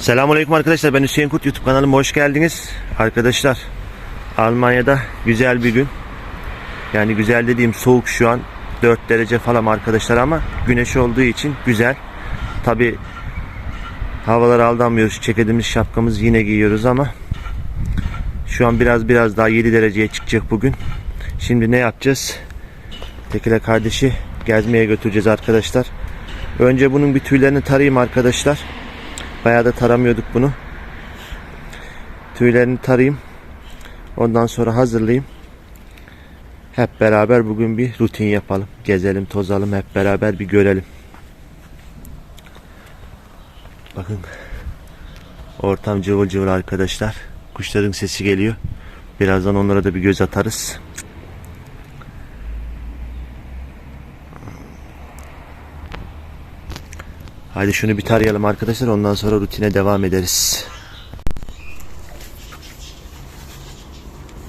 Selamünaleyküm arkadaşlar. Ben Hüseyin Kurt YouTube kanalıma hoş geldiniz. Arkadaşlar Almanya'da güzel bir gün. Yani güzel dediğim soğuk şu an 4 derece falan arkadaşlar ama güneş olduğu için güzel. Tabi havalara aldanmıyoruz. Çekediğimiz şapkamızı yine giyiyoruz ama şu an biraz biraz daha 7 dereceye çıkacak bugün. Şimdi ne yapacağız? Tekile kardeşi gezmeye götüreceğiz arkadaşlar. Önce bunun bir tüylerini tarayayım arkadaşlar. Bayağı da taramıyorduk bunu. Tüylerini tarayayım. Ondan sonra hazırlayayım. Hep beraber bugün bir rutin yapalım. Gezelim, tozalım, hep beraber bir görelim. Bakın. Ortam cıvıl cıvıl arkadaşlar. Kuşların sesi geliyor. Birazdan onlara da bir göz atarız. Haydi şunu bir tarayalım arkadaşlar. Ondan sonra rutine devam ederiz.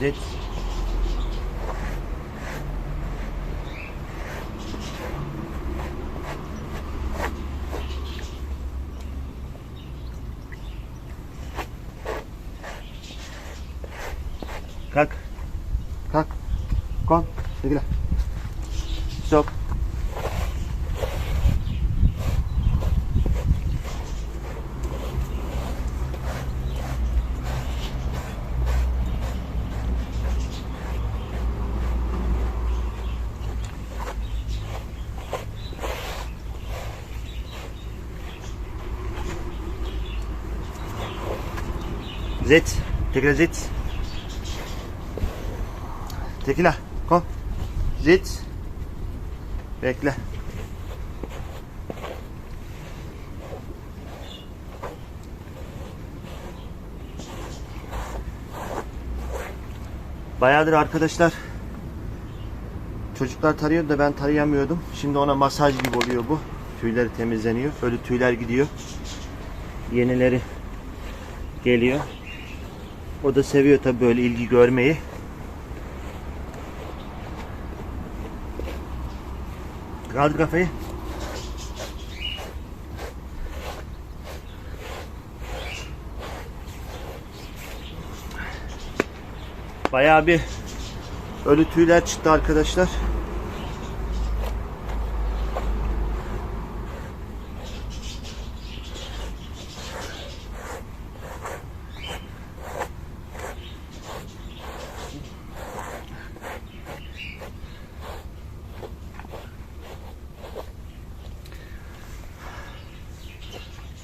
Zet. Kalk. Kalk. Kalk. Çekil. Stop. Tekrar zit. Tekila. Kom. Zit. Bekle. Bayağıdır arkadaşlar Çocuklar tarıyor da ben tarayamıyordum. Şimdi ona masaj gibi oluyor bu. Tüyleri temizleniyor. Ölü tüyler gidiyor. Yenileri geliyor. O da seviyor tabii böyle ilgi görmeyi. Kaldır kafayı. Bayağı bir ölü tüyler çıktı arkadaşlar.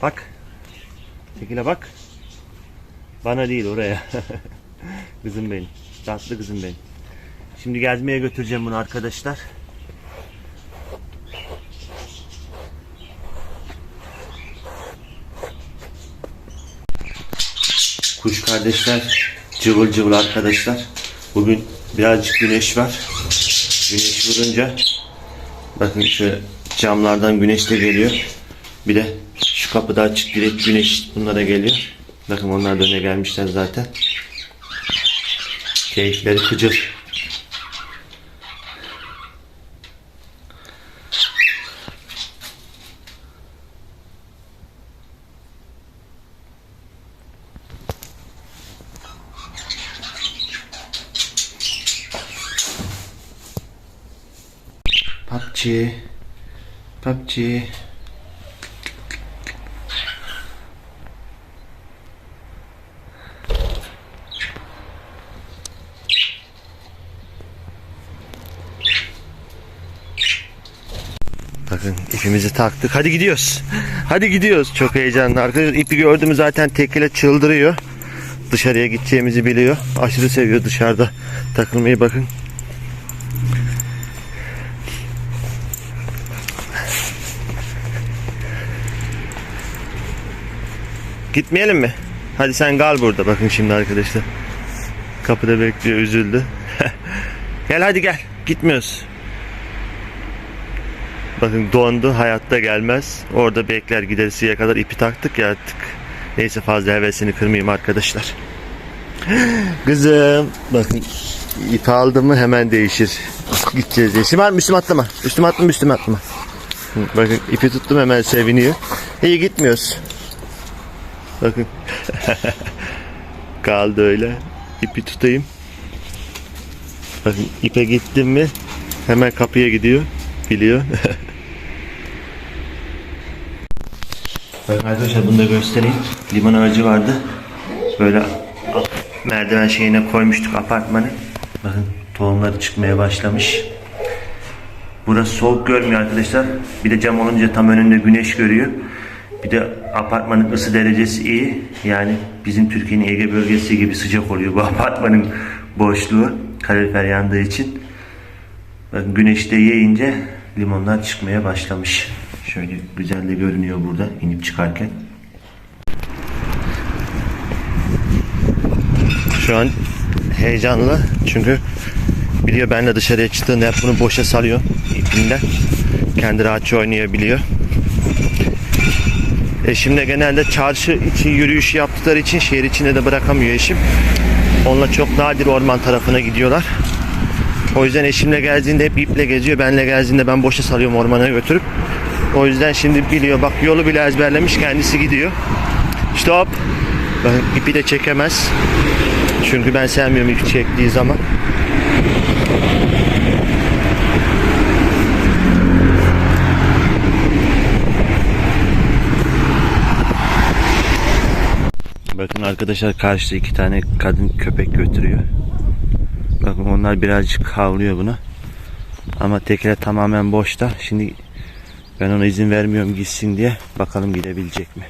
Bak. Tekile bak. Bana değil oraya. kızım benim. Tatlı kızım benim. Şimdi gezmeye götüreceğim bunu arkadaşlar. Kuş kardeşler, cıvıl cıvıl arkadaşlar. Bugün birazcık güneş var. Güneş vurunca bakın şu camlardan güneş de geliyor. Bir de şu kapıda açık direkt güneş bunlara geliyor. Bakın onlar da öne gelmişler zaten. Keyifleri kıcır. PUBG PUBG Bakın ipimizi taktık. Hadi gidiyoruz. Hadi gidiyoruz. Çok heyecanlı arkadaşlar. İpi gördüğümü zaten tekile çıldırıyor. Dışarıya gideceğimizi biliyor. Aşırı seviyor dışarıda takılmayı bakın. Gitmeyelim mi? Hadi sen kal burada. Bakın şimdi arkadaşlar. Kapıda bekliyor. Üzüldü. gel hadi gel. Gitmiyoruz. Bakın dondu. Hayatta gelmez. Orada bekler giderisiye kadar ipi taktık ya artık. Neyse fazla hevesini kırmayayım arkadaşlar. Kızım. Bakın ipi aldım mı hemen değişir. Gideceğiz diye. Simar Müslüm atlama. Üstüme atlama üstüme atlama. Bakın ipi tuttum hemen seviniyor. İyi gitmiyoruz. Bakın. Kaldı öyle. İpi tutayım. Bakın ipe gittim mi hemen kapıya gidiyor. Biliyor. Bakın arkadaşlar bunu da göstereyim. Limon ağacı vardı. Böyle merdiven şeyine koymuştuk apartmanı. Bakın tohumları çıkmaya başlamış. Burası soğuk görmüyor arkadaşlar. Bir de cam olunca tam önünde güneş görüyor. Bir de apartmanın ısı derecesi iyi. Yani bizim Türkiye'nin Ege bölgesi gibi sıcak oluyor bu apartmanın boşluğu. Kalorifer yandığı için. Bakın güneşte yiyince limonlar çıkmaya başlamış. Şöyle güzel de görünüyor burada inip çıkarken. Şu an heyecanlı çünkü biliyor ben de dışarıya çıktığında hep bunu boşa salıyor ipinden. Kendi rahatça oynayabiliyor. Eşim de genelde çarşı için yürüyüş yaptıkları için şehir içinde de bırakamıyor eşim. Onunla çok nadir orman tarafına gidiyorlar. O yüzden eşimle geldiğinde hep iple geziyor. Benle geldiğinde ben boşa salıyorum ormana götürüp. O yüzden şimdi biliyor. Bak yolu bile ezberlemiş kendisi gidiyor. Stop. Ben ipi de çekemez. Çünkü ben sevmiyorum ip çektiği zaman. Bakın arkadaşlar karşıda iki tane kadın köpek götürüyor. Bakın onlar birazcık havlıyor bunu. Ama tekrar tamamen boşta. Şimdi ben ona izin vermiyorum gitsin diye. Bakalım gidebilecek mi?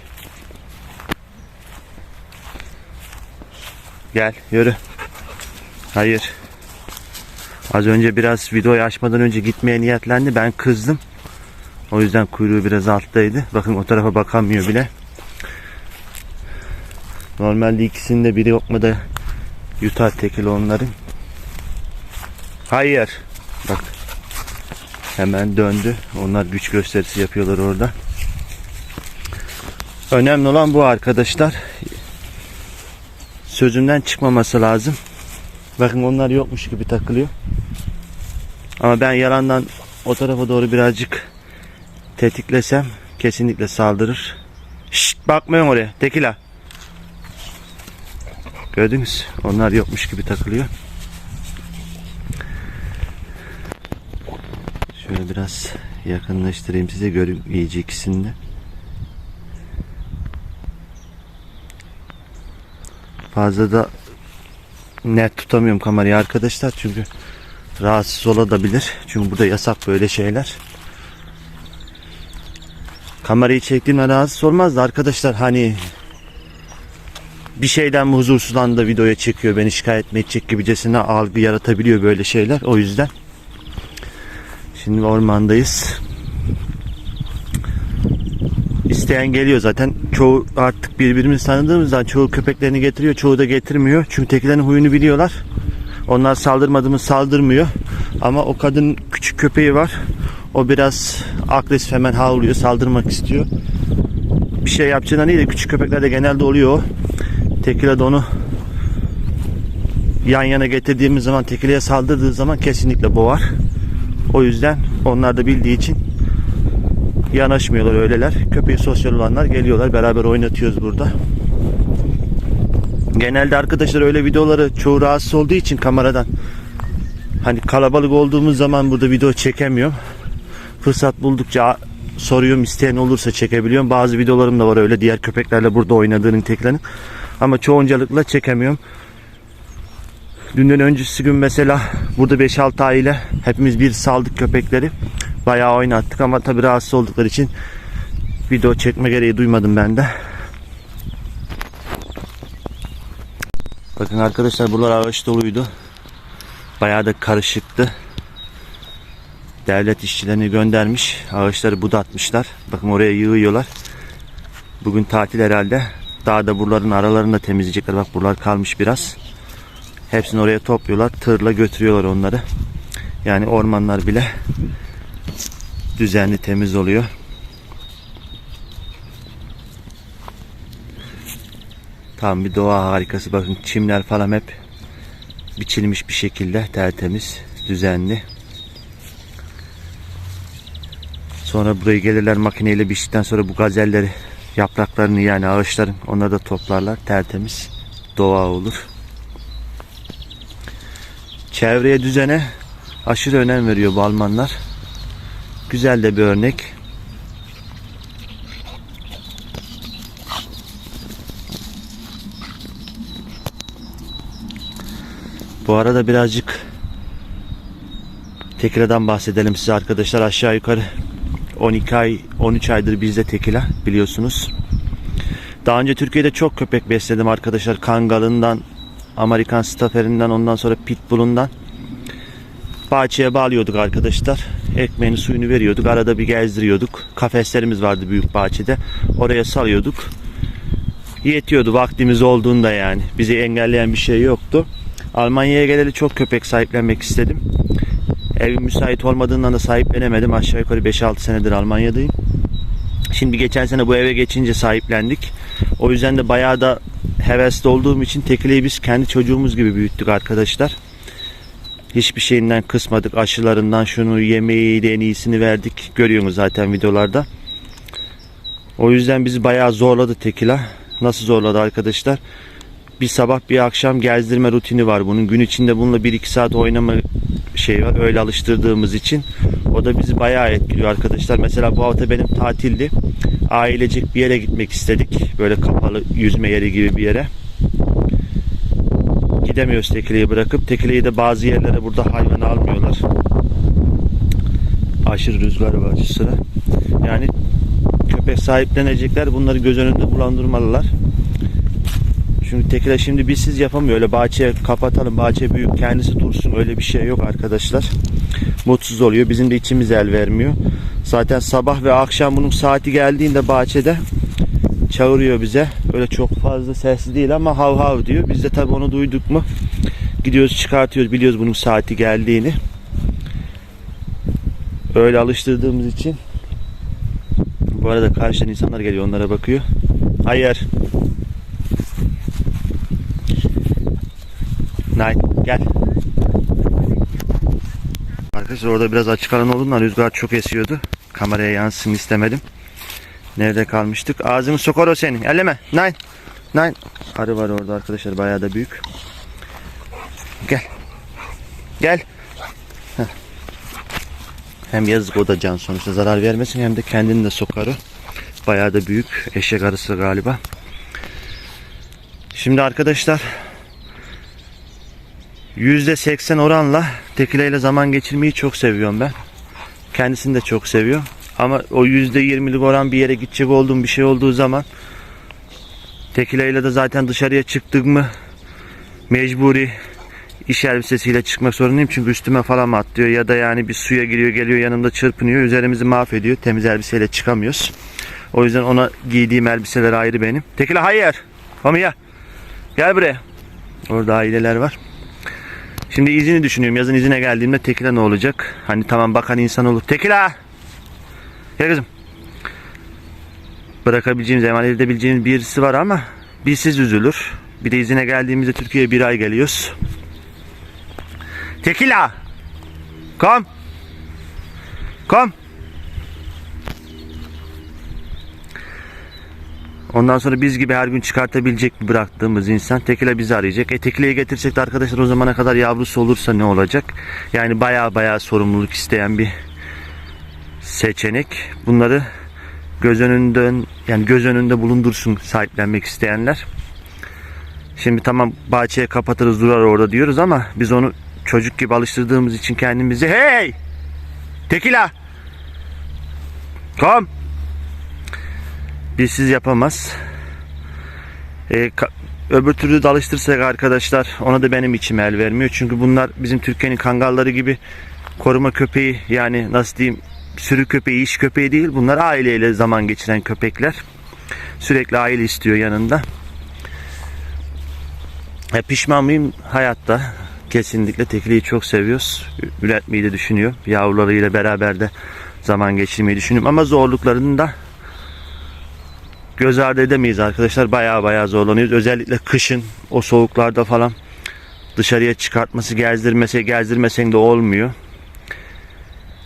Gel yürü. Hayır. Az önce biraz videoyu açmadan önce gitmeye niyetlendi. Ben kızdım. O yüzden kuyruğu biraz alttaydı. Bakın o tarafa bakamıyor bile. Normalde ikisinde biri yok mu da yutar tekil onların. Hayır. Bak. Hemen döndü. Onlar güç gösterisi yapıyorlar orada. Önemli olan bu arkadaşlar. Sözümden çıkmaması lazım. Bakın onlar yokmuş gibi takılıyor. Ama ben yalandan o tarafa doğru birazcık tetiklesem kesinlikle saldırır. Şşt bakmayın oraya. Tekila. Gördünüz. Onlar yokmuş gibi takılıyor. Biraz yakınlaştırayım size görün iyice ikisini. Fazla da net tutamıyorum kamerayı arkadaşlar çünkü rahatsız olabilir. Çünkü burada yasak böyle şeyler. Kamerayı çektiğimde rahatsız olmaz da arkadaşlar hani bir şeyden mi huzursuzlandı videoya çekiyor beni şikayet mi edecek gibicesine algı yaratabiliyor böyle şeyler. O yüzden şimdi ormandayız. İsteyen geliyor zaten. Çoğu artık birbirimizi tanıdığımızdan çoğu köpeklerini getiriyor, çoğu da getirmiyor. Çünkü tekilerin huyunu biliyorlar. Onlar saldırmadığımı saldırmıyor. Ama o kadın küçük köpeği var. O biraz agresif hemen havlıyor, saldırmak istiyor. Bir şey yapacağına değil de küçük köpeklerde genelde oluyor. Tekila da onu yan yana getirdiğimiz zaman tekileye saldırdığı zaman kesinlikle boğar. O yüzden onlar da bildiği için yanaşmıyorlar öyleler. Köpeği sosyal olanlar geliyorlar. Beraber oynatıyoruz burada. Genelde arkadaşlar öyle videoları çoğu rahatsız olduğu için kameradan hani kalabalık olduğumuz zaman burada video çekemiyorum. Fırsat buldukça soruyorum isteyen olursa çekebiliyorum. Bazı videolarım da var öyle diğer köpeklerle burada oynadığının teklerin. Ama çoğuncalıkla çekemiyorum. Dünden öncesi gün mesela burada 5-6 aile hepimiz bir saldık köpekleri. Bayağı oynattık ama tabi rahatsız oldukları için video çekme gereği duymadım ben de. Bakın arkadaşlar buralar ağaç doluydu. Bayağı da karışıktı. Devlet işçilerini göndermiş. Ağaçları budatmışlar. Bakın oraya yığıyorlar. Bugün tatil herhalde. Daha da buraların aralarını da temizleyecekler. Bak buralar kalmış biraz. Hepsini oraya topluyorlar. Tırla götürüyorlar onları. Yani ormanlar bile düzenli temiz oluyor. Tam bir doğa harikası. Bakın çimler falan hep biçilmiş bir şekilde tertemiz, düzenli. Sonra buraya gelirler makineyle biçtikten sonra bu gazelleri Yapraklarını yani ağaçların onları da toplarlar. Tertemiz doğa olur. Çevreye düzene aşırı önem veriyor bu Almanlar. Güzel de bir örnek. Bu arada birazcık Tekila'dan bahsedelim size arkadaşlar. Aşağı yukarı 12 ay, 13 aydır bizde tekila biliyorsunuz. Daha önce Türkiye'de çok köpek besledim arkadaşlar. Kangalından, Amerikan Stafford'ından, ondan sonra Pitbull'undan. Bahçeye bağlıyorduk arkadaşlar. Ekmeğini suyunu veriyorduk. Arada bir gezdiriyorduk. Kafeslerimiz vardı büyük bahçede. Oraya salıyorduk. Yetiyordu vaktimiz olduğunda yani. Bizi engelleyen bir şey yoktu. Almanya'ya geleli çok köpek sahiplenmek istedim. Evim müsait olmadığından da sahiplenemedim. Aşağı yukarı 5-6 senedir Almanya'dayım. Şimdi geçen sene bu eve geçince sahiplendik. O yüzden de bayağı da hevesli olduğum için Tekile'yi biz kendi çocuğumuz gibi büyüttük arkadaşlar. Hiçbir şeyinden kısmadık. Aşılarından şunu yemeği de en iyisini verdik. Görüyorsunuz zaten videolarda. O yüzden bizi bayağı zorladı Tekila. Nasıl zorladı arkadaşlar? Bir sabah bir akşam gezdirme rutini var bunun. Gün içinde bununla 1-2 saat oynama şey var. Öyle alıştırdığımız için. O da bizi bayağı etkiliyor arkadaşlar. Mesela bu hafta benim tatildi. Ailecek bir yere gitmek istedik. Böyle kapalı yüzme yeri gibi bir yere. Gidemiyoruz tekileyi bırakıp. Tekileyi de bazı yerlere burada hayvan almıyorlar. Aşırı rüzgar var sıra. Yani köpek sahiplenecekler. Bunları göz önünde bulandırmalılar. Çünkü tekile şimdi bizsiz yapamıyor. Öyle bahçeye kapatalım, bahçe büyük, kendisi dursun. Öyle bir şey yok arkadaşlar. Mutsuz oluyor. Bizim de içimiz el vermiyor. Zaten sabah ve akşam bunun saati geldiğinde bahçede çağırıyor bize. Öyle çok fazla sesli değil ama hav hav diyor. Biz de tabii onu duyduk mu gidiyoruz çıkartıyoruz. Biliyoruz bunun saati geldiğini. Öyle alıştırdığımız için bu arada karşıdan insanlar geliyor onlara bakıyor. Hayır. Nay gel. Arkadaşlar orada biraz açık alan olduğundan rüzgar çok esiyordu. Kameraya yansın istemedim. Nerede kalmıştık? Ağzını sokar o senin. Elleme. Nine. Nine. Arı var orada arkadaşlar. Bayağı da büyük. Gel. Gel. Heh. Hem yazık o da can sonuçta zarar vermesin hem de kendini de sokar o. Bayağı da büyük. Eşek arısı galiba. Şimdi arkadaşlar %80 oranla Tekila ile zaman geçirmeyi çok seviyorum ben. Kendisini de çok seviyor. Ama o %20'lik oran bir yere gidecek olduğum bir şey olduğu zaman Tekila ile de zaten dışarıya çıktık mı mecburi iş elbisesiyle çıkmak zorundayım. Çünkü üstüme falan atlıyor ya da yani bir suya giriyor geliyor yanımda çırpınıyor. Üzerimizi mahvediyor. Temiz elbiseyle çıkamıyoruz. O yüzden ona giydiğim elbiseler ayrı benim. Tekila hayır. Here. Gel buraya. Orada aileler var. Şimdi izini düşünüyorum. Yazın izine geldiğimde Tekila ne olacak? Hani tamam bakan insan olur. Tekila! Gel kızım. Bırakabileceğimiz, emanet edebileceğimiz birisi var ama bizsiz üzülür. Bir de izine geldiğimizde Türkiye'ye bir ay geliyoruz. Tekila! Kom! Kom! Ondan sonra biz gibi her gün çıkartabilecek mi bıraktığımız insan Tekila bizi arayacak. E Tekila'yı getirsek de arkadaşlar o zamana kadar yavrusu olursa ne olacak? Yani baya baya sorumluluk isteyen bir seçenek. Bunları göz önünden yani göz önünde bulundursun sahiplenmek isteyenler. Şimdi tamam bahçeye kapatırız durar orada diyoruz ama biz onu çocuk gibi alıştırdığımız için kendimizi hey Tekila Kom bizsiz yapamaz. Ka- öbür türlü de arkadaşlar ona da benim içim el vermiyor. Çünkü bunlar bizim Türkiye'nin kangalları gibi koruma köpeği yani nasıl diyeyim sürü köpeği, iş köpeği değil. Bunlar aileyle zaman geçiren köpekler. Sürekli aile istiyor yanında. E, pişman mıyım? Hayatta. Kesinlikle tekliği çok seviyoruz. Üretmeyi de düşünüyor. Yavrularıyla beraber de zaman geçirmeyi düşünüyorum. Ama zorluklarını da göz ardı edemeyiz arkadaşlar. Baya baya zorlanıyoruz. Özellikle kışın o soğuklarda falan dışarıya çıkartması, gezdirmesi, gezdirmesen de olmuyor.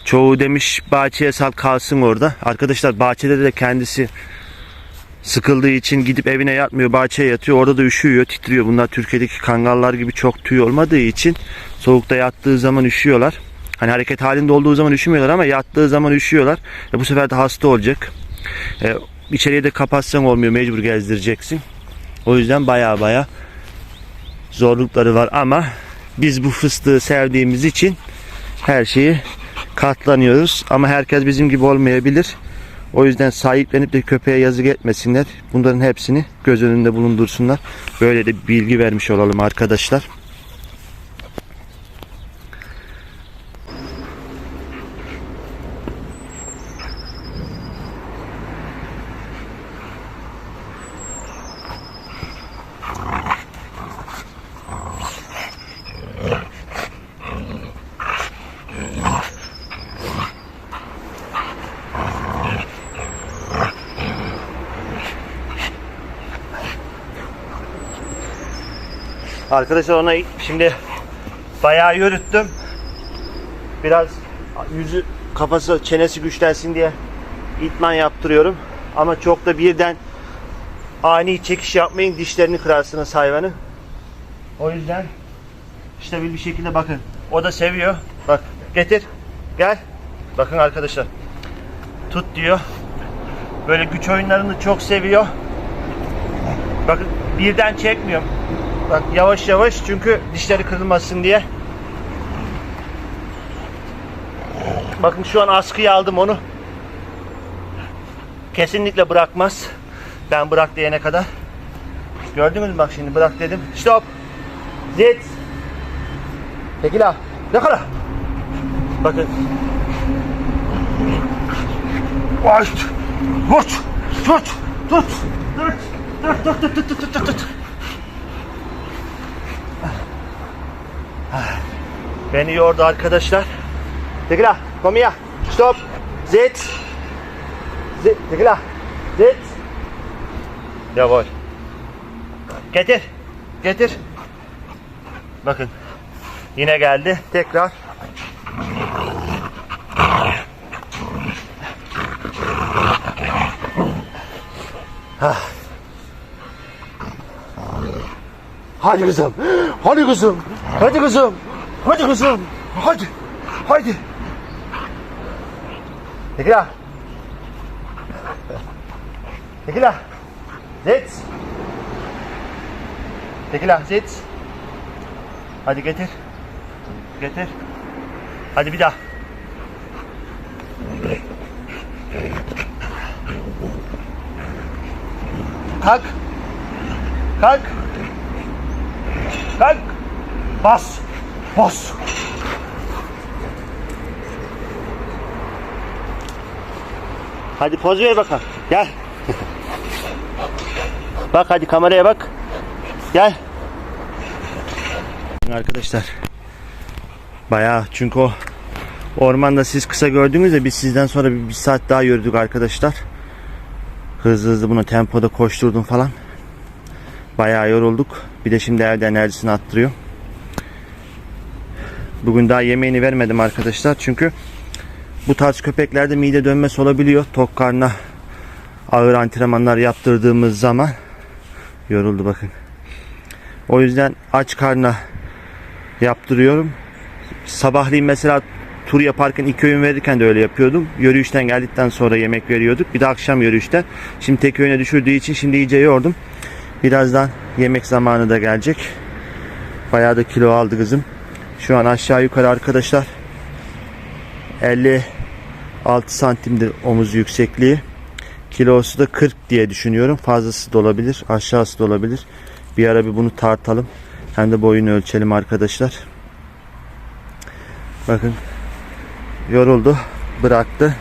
Çoğu demiş bahçeye sal kalsın orada. Arkadaşlar bahçede de kendisi sıkıldığı için gidip evine yatmıyor, bahçeye yatıyor. Orada da üşüyor, titriyor. Bunlar Türkiye'deki kangallar gibi çok tüy olmadığı için soğukta yattığı zaman üşüyorlar. Hani hareket halinde olduğu zaman üşümüyorlar ama yattığı zaman üşüyorlar. E bu sefer de hasta olacak. E, içeriye de kapatsan olmuyor, mecbur gezdireceksin. O yüzden baya baya zorlukları var ama biz bu fıstığı sevdiğimiz için her şeyi katlanıyoruz. Ama herkes bizim gibi olmayabilir. O yüzden sahiplenip de köpeğe yazık etmesinler. Bunların hepsini göz önünde bulundursunlar. Böyle de bilgi vermiş olalım arkadaşlar. Arkadaşlar ona şimdi bayağı yürüttüm. Biraz yüzü kafası çenesi güçlensin diye itman yaptırıyorum. Ama çok da birden ani çekiş yapmayın dişlerini kırarsınız hayvanı. O yüzden işte bir şekilde bakın. O da seviyor. Bak getir. Gel. Bakın arkadaşlar. Tut diyor. Böyle güç oyunlarını çok seviyor. Bakın birden çekmiyorum. Bak yavaş yavaş çünkü dişleri kırılmasın diye. Bakın şu an askıya aldım onu. Kesinlikle bırakmaz. Ben bırak diyene kadar. Gördünüz mü bak şimdi bırak dedim. Stop. Zit. Tekila. Yakala. Bakın. Aç. Vur. Tut. Tut. Tut. Tut. Tut. Tut. Tut. Tut. Tut. Beni yordu arkadaşlar. Tekila, komm hier. Stop. Sitz. Sitz. Tekila. Sitz. Jawohl. Getir. Getir. Bakın. Yine geldi. Tekrar. Hadi kızım. Hadi kızım. Hadi kızım. Hadi kızım. Hadi. Hadi. Tekila. Tekila. Sitz. Tekila sitz. Hadi getir. Getir. Hadi bir daha. Kalk. Kalk. Kalk. Bas. Bas. Hadi poz ver bakalım. Gel. bak hadi kameraya bak. Gel. Arkadaşlar. Bayağı çünkü o ormanda siz kısa gördüğünüzde biz sizden sonra bir, bir saat daha yürüdük arkadaşlar. Hızlı hızlı buna tempoda koşturdum falan. Bayağı yorulduk. Bir de şimdi evde enerjisini attırıyor. Bugün daha yemeğini vermedim arkadaşlar. Çünkü bu tarz köpeklerde mide dönmesi olabiliyor. Tok karnına ağır antrenmanlar yaptırdığımız zaman yoruldu bakın. O yüzden aç karnına yaptırıyorum. Sabahleyin mesela tur yaparken iki öğün verirken de öyle yapıyordum. Yürüyüşten geldikten sonra yemek veriyorduk. Bir de akşam yürüyüşten. Şimdi tek öğüne düşürdüğü için şimdi iyice yordum. Birazdan yemek zamanı da gelecek. Bayağı da kilo aldı kızım. Şu an aşağı yukarı arkadaşlar 56 santimdir omuz yüksekliği. Kilosu da 40 diye düşünüyorum. Fazlası da olabilir, aşağısı da olabilir. Bir ara bir bunu tartalım. Hem de boyunu ölçelim arkadaşlar. Bakın yoruldu, bıraktı.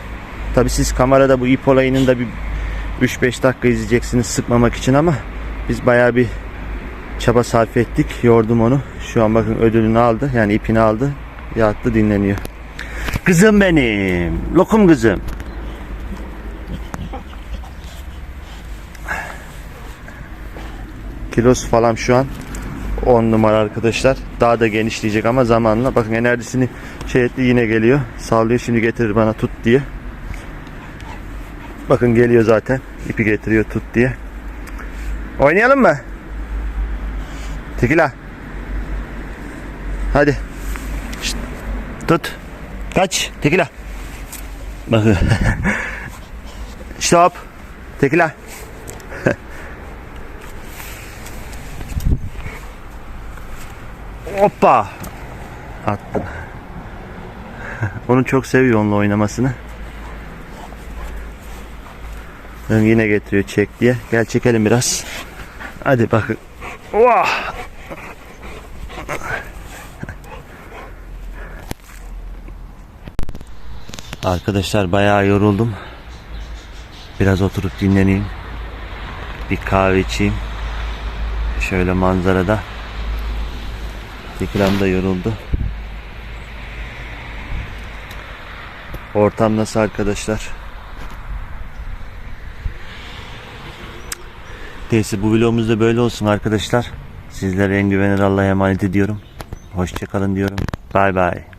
Tabi siz kamerada bu ip olayının da bir 3-5 dakika izleyeceksiniz sıkmamak için ama biz bayağı bir çaba sarf ettik. Yordum onu. Şu an bakın ödülünü aldı. Yani ipini aldı. Yattı dinleniyor. Kızım benim. Lokum kızım. Kilosu falan şu an 10 numara arkadaşlar. Daha da genişleyecek ama zamanla. Bakın enerjisini şey etti yine geliyor. Sallıyor şimdi getirir bana tut diye. Bakın geliyor zaten. İpi getiriyor tut diye. Oynayalım mı? Tekila. Hadi. Şşt, Tut. Kaç. Tekila. Bak. Stop. Tekila. Hoppa. Attım. Onu çok seviyor onunla oynamasını. Ben yine getiriyor çek diye. Gel çekelim biraz. Hadi bakın. Vah. Arkadaşlar bayağı yoruldum. Biraz oturup dinleneyim. Bir kahve içeyim. Şöyle manzarada. Fikram da yoruldu. Ortam nasıl arkadaşlar? Neyse bu vlogumuz da böyle olsun arkadaşlar. Sizlere en güvenilir Allah'a emanet ediyorum. Hoşçakalın diyorum. Bay bay.